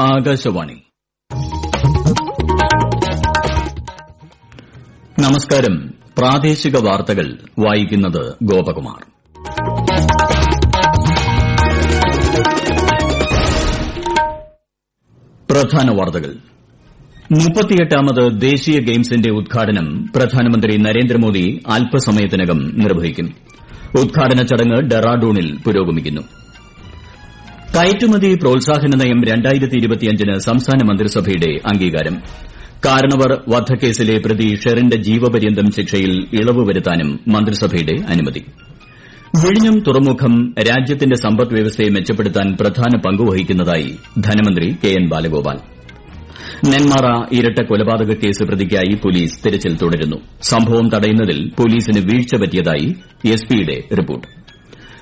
ആകാശവാണി. നമസ്കാരം. പ്രാദേശിക വാർത്തകൾ വായിക്കുന്നത് ഗോപകുമാർ. പ്രധാന വാർത്തകൾ. മുപ്പത്തിയെട്ടാമത് ദേശീയ ഗെയിംസിന്റെ ഉദ്ഘാടനം പ്രധാനമന്ത്രി നരേന്ദ്രമോദി അല്പസമയത്തിനകം നിർവഹിക്കും. ഉദ്ഘാടന ചടങ്ങ് ഡെറാഡൂണിൽ പുരോഗമിക്കുന്നു. കയറ്റുമതി പ്രോത്സാഹന നയം ന് സംസ്ഥാന മന്ത്രിസഭയുടെ അംഗീകാരം. കാരണവർ വധക്കേസിലെ പ്രതി ഷെറിന്റെ ജീവപര്യന്തം ശിക്ഷയിൽ ഇളവ് വരുത്താനും മന്ത്രിസഭയുടെ അനുമതി. വിഴിഞ്ഞം തുറമുഖം രാജ്യത്തിന്റെ സമ്പദ് വ്യവസ്ഥയെ മെച്ചപ്പെടുത്താൻ പ്രധാന പങ്കുവഹിക്കുന്നതായി ധനമന്ത്രി കെ എൻ ബാലഗോപാൽ. നെന്മാറ ഇരട്ട കൊലപാതക കേസ് പ്രതിക്കായി പോലീസ് തിരച്ചിൽ തുടരുന്നു. സംഭവം തടയുന്നതിൽ പോലീസിന് വീഴ്ച പറ്റിയതായി എസ് പിയുടെ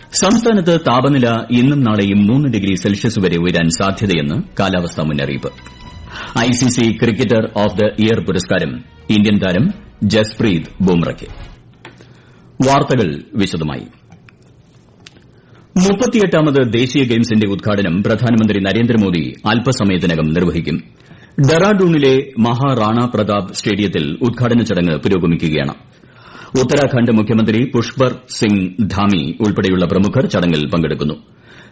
റിപ്പോർട്ട് സംസ്ഥാനത്ത് താപനില ഇന്നും നാളെയും മൂന്ന് ഡിഗ്രി സെൽഷ്യസ് വരെ ഉയരാൻ സാധ്യതയെന്ന് കാലാവസ്ഥാ മുന്നറിയിപ്പ്. ICC cricketer of the year പുരസ്കാരം ഇന്ത്യൻ താരം ജസ്പ്രീത് ബുംറയ്ക്ക്. വാർത്തകൾ വിശദമായി. മുപ്പത്തിയെട്ടാമത് ദേശീയ ഗെയിംസിന്റെ ഉദ്ഘാടനം പ്രധാനമന്ത്രി നരേന്ദ്രമോദി അല്പസമയത്തിനകം നിർവഹിക്കും. ഡെറാഡൂണിലെ മഹാറാണ പ്രതാപ് സ്റ്റേഡിയത്തിൽ ഉദ്ഘാടന ചടങ്ങ് പുരോഗമിക്കുകയാണ്. ഉത്തരാഖണ്ഡ് മുഖ്യമന്ത്രി പുഷ്പർ സിംഗ് ധാമി ഉൾപ്പെടെയുള്ള പ്രമുഖർ ചടങ്ങിൽ പങ്കെടുക്കുന്നു.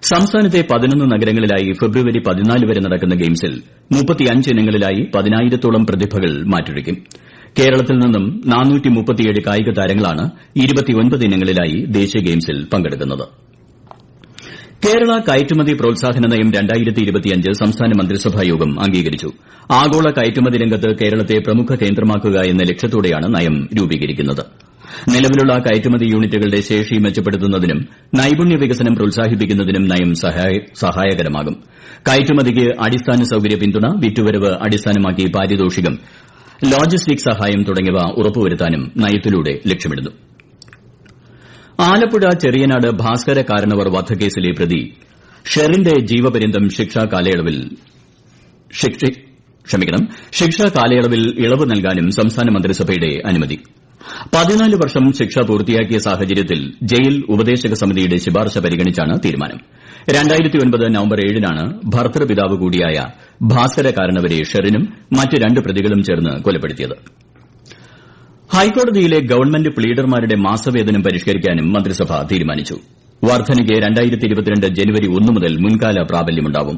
സംസ്ഥാനത്തെ പതിനൊന്ന് നഗരങ്ങളിലായി ഫെബ്രുവരി പതിനാല് വരെ നടക്കുന്ന ഗെയിംസിൽ മുപ്പത്തിയഞ്ച് ഇനങ്ങളിലായി പതിനായിരത്തോളം പ്രതിഭകൾ മാറ്റുരയ്ക്കും കേരളത്തിൽ നിന്നും കായിക താരങ്ങളാണ് ഇനങ്ങളിലായി ദേശീയ ഗെയിംസിൽ പങ്കെടുക്കുന്നത്. കേരള കയറ്റുമതി പ്രോത്സാഹന നയം സംസ്ഥാന മന്ത്രിസഭാ യോഗം അംഗീകരിച്ചു. ആഗോള കയറ്റുമതി രംഗത്ത് കേരളത്തെ പ്രമുഖ കേന്ദ്രമാക്കുക എന്ന ലക്ഷ്യത്തോടെയാണ് നയം രൂപീകരിക്കുന്നത്. നിലവിലുള്ള കയറ്റുമതി യൂണിറ്റുകളുടെ ശേഷി മെച്ചപ്പെടുത്തുന്നതിനും നൈപുണ്യ വികസനം പ്രോത്സാഹിപ്പിക്കുന്നതിനും നയം സഹായകരമാകും. കയറ്റുമതിക്ക് അടിസ്ഥാന സൌകര്യ പിന്തുണ വിറ്റുവരവ് അടിസ്ഥാനമാക്കി പാരിതോഷികം ലോജിസ്റ്റിക് സഹായം തുടങ്ങിയവ ഉറപ്പുവരുത്താനും നയത്തിലൂടെ ലക്ഷ്യമിടുന്നു. ആലപ്പുഴ ചെറിയനാട് ഭാസ്കര കാരണവർ വധക്കേസിലെ പ്രതി ഷെറിന്റെ ജീവപര്യന്തം ശിക്ഷാകാലയളവിൽ ശിക്ഷാ കാലയളവിൽ ഇളവ് നൽകാനും സംസ്ഥാന മന്ത്രിസഭയുടെ അനുമതി. പതിനാല് വർഷം ശിക്ഷ പൂർത്തിയാക്കിയ സാഹചര്യത്തിൽ ജയിൽ ഉപദേശക സമിതിയുടെ ശുപാർശ പരിഗണിച്ചാണ് തീരുമാനം. നവംബർ ഏഴിനാണ് ഭർതൃപിതാവ് കൂടിയായ ഭാസ്കര കാരണവരെ ഷെറിനും മറ്റ് രണ്ട് പ്രതികളും ചേർന്ന് കൊലപ്പെടുത്തിയത്. ഹൈക്കോടതിയിലെ ഗവൺമെന്റ് പ്ലീഡർമാരുടെ മാസവേതനം പരിഷ്കരിക്കാനും മന്ത്രിസഭ തീരുമാനിച്ചു. വർദ്ധനയ്ക്ക് ജനുവരി ഒന്ന് മുതൽ മുൻകാല പ്രാബല്യമുണ്ടാവും.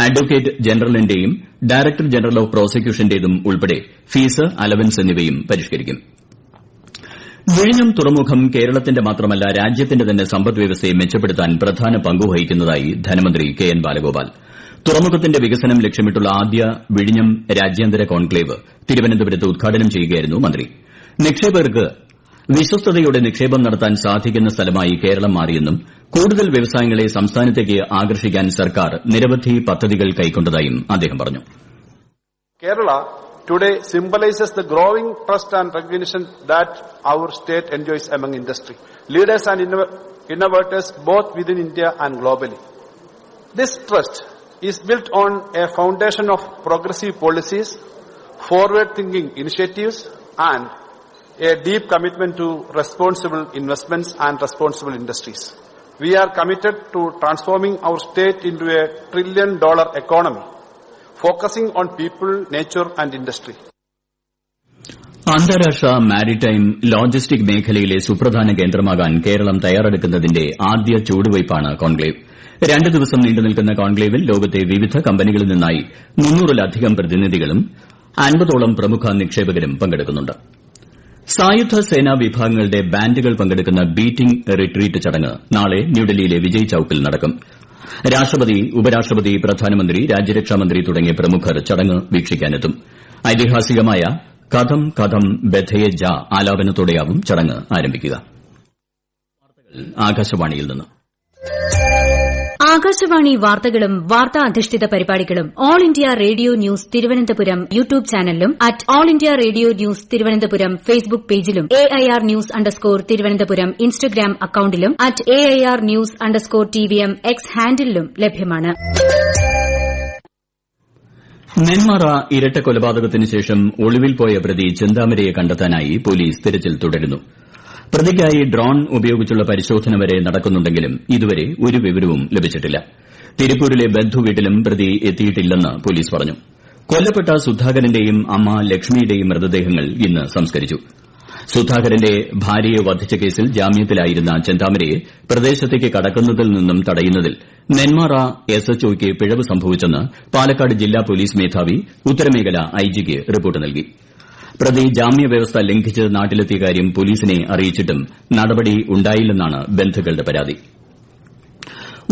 അഡ്വക്കേറ്റ് ജനറലിന്റെയും ഡയറക്ടർ ജനറൽ ഓഫ് പ്രോസിക്യൂഷന്റേതും ഉൾപ്പെടെ ഫീസ് അലവൻസ് എന്നിവയും പരിഷ്കരിക്കും. വിഴിഞ്ഞം തുറമുഖം കേരളത്തിന്റെ മാത്രമല്ല രാജ്യത്തിന്റെ തന്നെ സമ്പദ് വ്യവസ്ഥയെ മെച്ചപ്പെടുത്താൻ പ്രധാന പങ്കുവഹിക്കുന്നതായി ധനമന്ത്രി കെ എൻ ബാലഗോപാൽ. തുറമുഖത്തിന്റെ വികസനം ലക്ഷ്യമിട്ടുള്ള ആദ്യ വിഴിഞ്ഞം രാജ്യാന്തര കോൺക്ലേവ് തിരുവനന്തപുരത്ത് ഉദ്ഘാടനം ചെയ്യുകയായിരുന്നു മന്ത്രി. നിക്ഷേപകർക്ക് വിശ്വസ്തയുടെ നിക്ഷേപം നടത്താൻ സാധിക്കുന്ന സ്ഥലമായി കേരളം മാറിയെന്നും കൂടുതൽ വ്യവസായങ്ങളെ സംസ്ഥാനത്തേക്ക് ആകർഷിക്കാൻ സർക്കാർ നിരവധി പദ്ധതികൾ കൈക്കൊണ്ടതായും അദ്ദേഹം പറഞ്ഞു. Kerala today symbolises the growing trust and recognition that our state enjoys among industry. Leaders and innovators both with India and globally this trust is build on a foundation of progressive policies forward thinking initiatives and a deep commitment to responsible investments and responsible industries. We are committed to transforming our state into a trillion dollar economy, focusing on people, nature and industry. അന്താരാഷ്ട്ര maritime logistic മേഖലയിലെ സുപ്രധാന കേന്ദ്രമാകാൻ കേരളം തയ്യാറെടുക്കുന്നതിന്റെ ആദ്യ ചുവടുവയ്പ്പാണ് conclave രണ്ട് ദിവസം നീണ്ടുനിൽക്കുന്ന കോൺക്ലേവിൽ ലോകത്തെ വിവിധ കമ്പനികളിൽ നിന്നായി മുന്നൂറിലധികം പ്രതിനിധികളും അൻപതോളം പ്രമുഖ നിക്ഷേപകരും പങ്കെടുക്കുന്നുണ്ട് സായുധ സേനാ വിഭാഗങ്ങളുടെ ബാൻഡുകൾ പങ്കെടുക്കുന്ന ബീറ്റിംഗ് റിട്രീറ്റ് ചടങ്ങ് നാളെ ന്യൂഡൽഹിയിലെ വിജയ് ചൌക്കിൽ നടക്കും. രാഷ്ട്രപതി ഉപരാഷ്ട്രപതി പ്രധാനമന്ത്രി രാജ്യരക്ഷാമന്ത്രി തുടങ്ങിയ പ്രമുഖർ ചടങ്ങ് വീക്ഷിക്കാനെത്തും. ഐതിഹാസികമായ കഥം കഥം ബധയെ ജ ആലാപനത്തോടെയാവും ചടങ്ങ് ആരംഭിക്കുക. ആകാശവാണി വാർത്തകളും വാർത്താ അധിഷ്ഠിത പരിപാടികളും all India radio news Thiruvananthapuram YouTube ചാനലിലും at all India radio news Thiruvananthapuram Facebook പേജിലും A I R news underscore Thiruvananthapuram Instagram അക്കൌണ്ടിലും at A I R news underscore T V M X ഹാൻഡിലും ലഭ്യമാണ്. നെന്മാറ ഇരട്ട കൊലപാതകത്തിന് ശേഷം ഒളിവിൽ പോയ പ്രതി ചെന്താമരയെ കണ്ടെത്താനായി പോലീസ് തിരച്ചിൽ തുടരുന്നു. പ്രതിക്കായി ഡ്രോൺ ഉപയോഗിച്ചുള്ള പരിശോധന വരെ നടക്കുന്നുണ്ടെങ്കിലും ഇതുവരെ ഒരു വിവരവും ലഭിച്ചിട്ടില്ല. തിരുപ്പൂരിലെ ബന്ധുവീട്ടിലും പ്രതി എത്തിയിട്ടില്ലെന്ന് പോലീസ് പറഞ്ഞു. കൊല്ലപ്പെട്ട സുധാകരന്റെയും അമ്മ ലക്ഷ്മിയുടെയും മൃതദേഹങ്ങൾ ഇന്ന് സംസ്കരിച്ചു. സുധാകരന്റെ ഭാര്യയെ വധിച്ച കേസിൽ ജാമ്യത്തിലായിരുന്ന ചെന്താമരയെ പ്രദേശത്തേക്ക് കടക്കുന്നതിൽ നിന്നും തടയുന്നതിൽ നെന്മാറ എസ്എച്ച്ഒയ്ക്ക് പിഴവ് സംഭവിച്ചെന്ന് പാലക്കാട് ജില്ലാ പോലീസ് മേധാവി ഉത്തരമേഖല ഐജിക്ക് റിപ്പോർട്ട് നൽകി. പ്രതി ജാമ്യവ്യവസ്ഥ ലംഘിച്ച് നാട്ടിലെത്തിയ കാര്യം പോലീസിനെ അറിയിച്ചിട്ടും നടപടി ഉണ്ടായില്ലെന്നാണ് ബന്ധുക്കളുടെ പരാതി.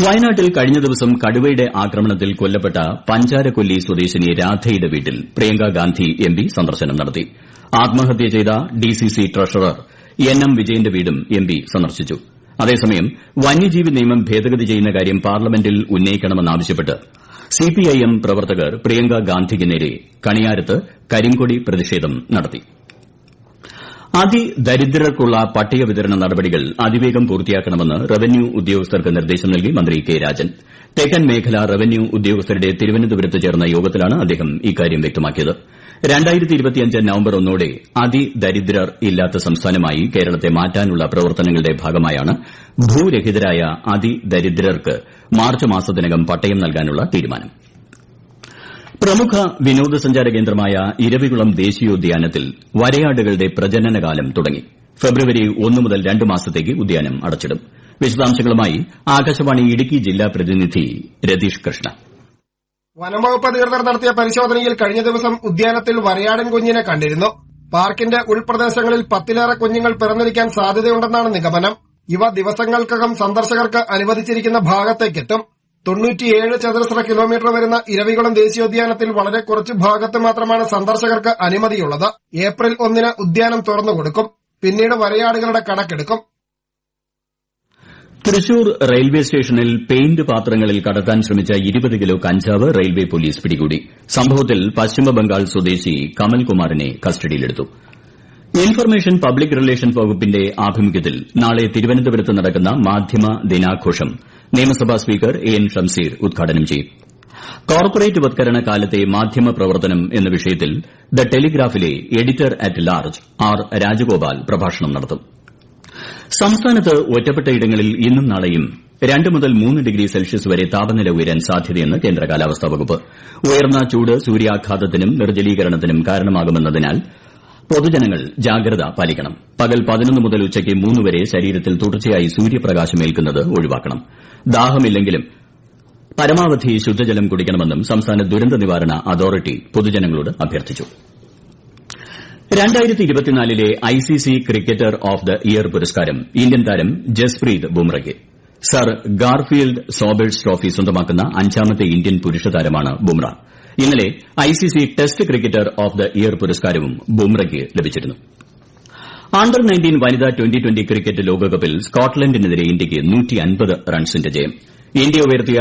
വയനാട്ടിൽ കഴിഞ്ഞ ദിവസം കടുവയുടെ ആക്രമണത്തിൽ കൊല്ലപ്പെട്ട പഞ്ചാരക്കൊല്ലി സ്വദേശിനി രാധയുടെ വീട്ടിൽ പ്രിയങ്കാഗാന്ധി എംപി സന്ദർശനം നടത്തി. ആത്മഹത്യ ചെയ്ത ഡിസിസി ട്രഷറർ എൻ എം വിജയന്റെ വീടും എംപി സന്ദർശിച്ചു. അതേസമയം വന്യജീവി നിയമം ഭേദഗതി ചെയ്യുന്ന കാര്യം പാർലമെന്റിൽ ഉന്നയിക്കണമെന്നാവശ്യപ്പെട്ട് സിപിഐഎം പ്രവർത്തകർ പ്രിയങ്ക ഗാന്ധിക്ക് നേരെ കണിയാരത്ത് കരിങ്കൊടി പ്രതിഷേധം നടത്തി അതിദരിദ്രർക്കുള്ള പട്ടിക വിതരണ നടപടികൾ അതിവേഗം പൂർത്തിയാക്കണമെന്ന് റവന്യൂ ഉദ്യോഗസ്ഥർക്ക് നിർദ്ദേശം നൽകി മന്ത്രി കെ രാജൻ. തെക്കൻ മേഖല റവന്യൂ ഉദ്യോഗസ്ഥരുടെ തിരുവനന്തപുരത്ത് ചേർന്ന യോഗത്തിലാണ് അദ്ദേഹം ഇക്കാര്യം വ്യക്തമാക്കിയത്. നവംബർ ഒന്നോടെ അതിദരിദ്രർ ഇല്ലാത്ത സംസ്ഥാനമായി കേരളത്തെ മാറ്റാനുള്ള പ്രവർത്തനങ്ങളുടെ ഭാഗമായാണ് ഭൂരഹിതരായ അതിദരിദ്രർക്ക് മാർച്ച് മാസത്തിനകം പട്ടയം നൽകാനുള്ള തീരുമാനം. പ്രമുഖ വിനോദസഞ്ചാര കേന്ദ്രമായ ഇരവികുളം ദേശീയോദ്യാനത്തിൽ വരയാടുകളുടെ പ്രജനനകാലം തുടങ്ങി. ഫെബ്രുവരി ഒന്ന് മുതൽ രണ്ട് മാസത്തേക്ക് ഉദ്യാനം അടച്ചിടും. വിശദാംശങ്ങളുമായി ആകാശവാണി ഇടുക്കി ജില്ലാ പ്രതിനിധി രതീഷ് കൃഷ്ണ. വനംവകുപ്പ് അധികൃതർ നടത്തിയ പരിശോധനയിൽ കഴിഞ്ഞ ദിവസം ഉദ്യാനത്തിൽ വരയാടൻ കുഞ്ഞിനെ കണ്ടിരുന്നു. പാർക്കിന്റെ ഉൾപ്രദേശങ്ങളിൽ പത്തിലേറെ കുഞ്ഞുങ്ങൾ പിറന്നിരിക്കാൻ സാധ്യതയുണ്ടെന്നാണ് നിഗമനം. ഇവ ദിവസങ്ങൾക്കകം സന്ദർശകർക്ക് അനുവദിച്ചിരിക്കുന്ന ഭാഗത്തേക്കെത്തും. തൊണ്ണൂറ്റിയേഴ് ചതുരശ്ര കിലോമീറ്റർ വരുന്ന ഇരവികുളം ദേശീയോദ്യാനത്തിൽ വളരെ കുറച്ച് ഭാഗത്ത് മാത്രമാണ് സന്ദർശകർക്ക് അനുമതിയുള്ളത്. ഏപ്രിൽ ഒന്നിന് ഉദ്യാനം തുറന്നുകൊടുക്കും പിന്നീട് വരയാടുകളുടെ കണക്കെടുക്കും. തൃശൂർ റെയിൽവേ സ്റ്റേഷനിൽ പെയിന്റ് പാത്രങ്ങളിൽ കടത്താൻ ശ്രമിച്ച ഇരുപത് കിലോ കഞ്ചാവ് റെയിൽവേ പോലീസ് പിടികൂടി. സംഭവത്തിൽ പശ്ചിമബംഗാൾ സ്വദേശി കമൽകുമാറിനെ കസ്റ്റഡിയിലെടുത്തു. ഇൻഫർമേഷൻ പബ്ലിക് റിലേഷൻസ് വകുപ്പിന്റെ ആഭിമുഖ്യത്തിൽ നാളെ തിരുവനന്തപുരത്ത് നടക്കുന്ന മാധ്യമ ദിനാഘോഷം. നിയമസഭാ സ്പീക്കർ എ എൻ ഷംസീർ ഉദ്ഘാടനം ചെയ്യും. കോർപ്പറേറ്റ് വത്കരണ കാലത്തെ മാധ്യമ പ്രവർത്തനം എന്ന വിഷയത്തിൽ the ടെലിഗ്രാഫിലെ editor at large R Rajagopal പ്രഭാഷണം നടത്തും. സംസ്ഥാനത്ത് ഒറ്റപ്പെട്ടയിടങ്ങളിൽ ഇന്നും നാളെയും രണ്ട് മുതൽ മൂന്ന് ഡിഗ്രി സെൽഷ്യസ് വരെ താപനില ഉയരാൻ സാധ്യതയെന്ന് കേന്ദ്ര കാലാവസ്ഥാ വകുപ്പ്. ഉയർന്ന ചൂട് സൂര്യാഘാതത്തിനും നിർജലീകരണത്തിനും കാരണമാകുമെന്നതിനാൽ പൊതുജനങ്ങൾ ജാഗ്രത പാലിക്കണം. പകൽ പതിനൊന്ന് മുതൽ ഉച്ചയ്ക്ക് മൂന്ന് വരെ ശരീരത്തിൽ തുടർച്ചയായി സൂര്യപ്രകാശമേൽക്കുന്നത് ഒഴിവാക്കണം. ദാഹമില്ലെങ്കിലും പരമാവധി ശുദ്ധജലം കുടിക്കണമെന്നും സംസ്ഥാന ദുരന്ത നിവാരണ അതോറിറ്റി പൊതുജനങ്ങളോട് അഭ്യർത്ഥിച്ചു. ലെ ICC cricketer of the year പുരസ്കാരം ഇന്ത്യൻ താരം ജസ്പ്രീത് ബുംറയ്ക്ക്. സർ ഗാർഫീൽഡ് സോബേഴ്സ് ട്രോഫി സ്വന്തമാക്കുന്ന അഞ്ചാമത്തെ ഇന്ത്യൻ പുരുഷ താരമാണ് ബുംറ. ഇന്നലെ ICC test cricketer of the year പുരസ്കാരവും ബുംറയ്ക്ക് ലഭിച്ചിരുന്നു. അണ്ടർ വനിതാ ട്വന്റി ട്വന്റി ക്രിക്കറ്റ് ലോകകപ്പിൽ സ്കോട്ട്ലന്റിനെതിരെ ഇന്ത്യയ്ക്ക് റൺസിന്റെ ജയം. ഇന്ത്യ ഉയർത്തിയ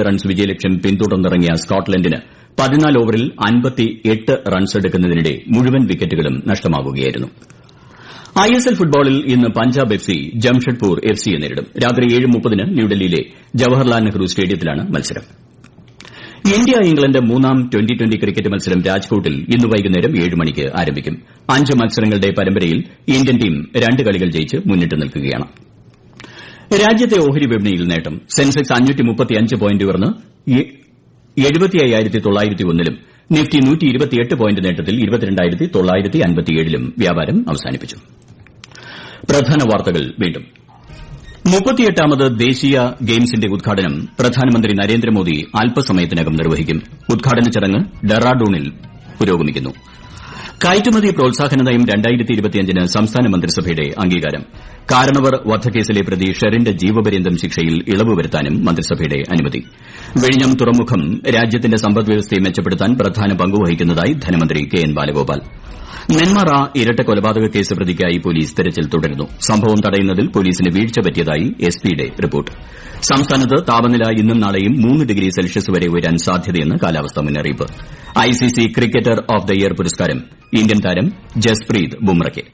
റൺസ് വിജയലക്ഷ്യം പിന്തുടർന്നിറങ്ങിയ സ്കോട്ട്ലന്റിന് പതിനാല് ഓവറിൽ അൻപത്തിയെട്ട് റൺസെടുക്കുന്നതിനിടെ മുഴുവൻ വിക്കറ്റുകളും നഷ്ടമാവുകയായിരുന്നു. ഐഎസ്എൽ ഫുട്ബോളിൽ ഇന്ന് Punjab F C Jamshedpur F സിയെ നേരിടും. രാത്രി ഏഴ് ന്യൂഡൽഹിയിലെ ജവഹർലാൽ നെഹ്റു സ്റ്റേഡിയത്തിലാണ് മത്സരം. ഇന്ത്യ ഇംഗ്ലണ്ട് മൂന്നാം ട്വന്റി ട്വന്റി ക്രിക്കറ്റ് മത്സരം രാജ്കോട്ടിൽ ഇന്ന് വൈകുന്നേരം ഏഴ് മണിക്ക് ആരംഭിക്കും. അഞ്ച് മത്സരങ്ങളുടെ പരമ്പരയിൽ ഇന്ത്യൻ ടീം രണ്ട് കളികൾ ജയിച്ച് മുന്നിട്ട് നിൽക്കുകയാണ്. രാജ്യത്തെ ഓഹരി വിപണിയിൽ നേട്ടം. സെൻസെക്സ് പോയിന്റ് ഉയർന്ന് ലും നിഫ്റ്റി പോയിന്റ് നേട്ടത്തിൽ വ്യാപാരം അവസാനിപ്പിച്ചു. മുപ്പത്തിയെട്ടാമത് ദേശീയ ഗെയിംസിന്റെ ഉദ്ഘാടനം പ്രധാനമന്ത്രി നരേന്ദ്രമോദി അല്പസമയത്തിനകം നിർവഹിക്കും. ഉദ്ഘാടന ചടങ്ങ് ഡെറാഡൂണിൽ പുരോഗമിക്കുന്നു. കയറ്റുമതി പ്രോത്സാഹന നയം സംസ്ഥാന മന്ത്രിസഭയുടെ അംഗീകാരം. കാരണവർ വധക്കേസിലെ പ്രതി ഷെറിന്റെ ജീവപര്യന്തം ശിക്ഷയിൽ ഇളവ് വരുത്താനും മന്ത്രിസഭയുടെ അനുമതി. വിഴിഞ്ഞം തുറമുഖം രാജ്യത്തിന്റെ സമ്പദ്വ്യവസ്ഥയെ മെച്ചപ്പെടുത്താൻ പ്രധാന പങ്കുവഹിക്കുന്നതായി ധനമന്ത്രി കെ എൻ ബാലഗോപാൽ. നെന്മാറ ഇരട്ട കൊലപാതക കേസ് പ്രതിക്കായി പോലീസ് തെരച്ചിൽ തുടരുന്നു. സംഭവം തടയുന്നതിൽ പോലീസിന് വീഴ്ച പറ്റിയതായി എസ് പിയുടെ റിപ്പോർട്ട്. സംസ്ഥാനത്ത് താപനില ഇന്നും നാളെയും മൂന്ന് ഡിഗ്രി സെൽഷ്യസ് വരെ ഉയരാൻ സാധ്യതയെന്ന് കാലാവസ്ഥാ മുന്നറിയിപ്പ്. ICC cricketer of the year പുരസ്കാരം. ഇന്ത്യൻ താരം ജസ്പ്രീത് ബുംറയ്ക്ക്.